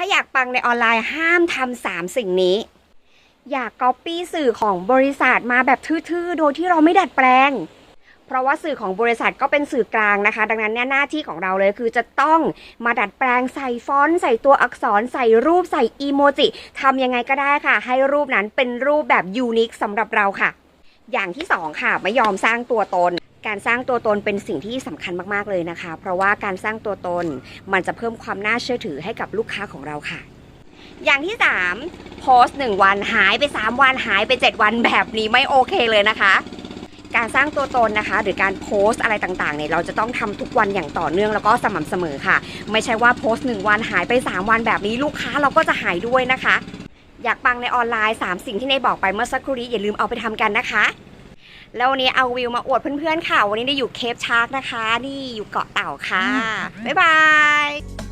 ถ้าอยากปังในออนไลน์ห้ามทำสามสิ่งนี้ อยากก๊อปปี้สื่อของบริษัทมาแบบทื่อๆ โดยที่เราไม่ดัดแปลง เพราะว่าสื่อของบริษัทก็เป็นสื่อกลางนะคะ ดังนั้นเนี่ยหน้าที่ของเราเลยคือจะต้องมาดัดแปลงใส่ฟอนต์ใส่ตัวอักษรใส่รูปใส่อีโมจิทำยังไงก็ได้ค่ะ ให้รูปนั้นเป็นรูปแบบยูนิคสำหรับเราค่ะ อย่างที่สองค่ะไม่ยอมสร้างตัวตน การสร้างตัวตนเป็นสิ่งที่สำคัญมาก ๆ เลยนะคะ เพราะว่าการสร้างตัวตนมันจะเพิ่มความน่าเชื่อถือให้กับลูกค้าของเราค่ะ อย่างที่ 3 โพสต์ 1 วันหายไป 3 วันหายไป 7 วันแบบนี้ไม่โอเคเลยนะคะ การสร้างตัวตนนะคะ หรือการโพสต์อะไรต่างๆเนี่ยเราจะต้องทำทุกวันอย่างต่อเนื่องแล้วก็สม่ำเสมอค่ะ ไม่ใช่ว่าโพสต์ 1 วันหายไป 3 วันแบบนี้ลูกค้าเราก็จะหายด้วยนะคะ อยากปังในออนไลน์ 3 สิ่งที่ในบอกไปเมื่อสักครู่นี้อย่าลืมเอาไปทำกันนะคะ แล้ววันนี้เอาวิวมาอวดเพื่อนๆค่ะ วันนี้ได้อยู่เคปชาร์กนะคะ นี่อยู่เกาะเต่าค่ะ บ๊ายบาย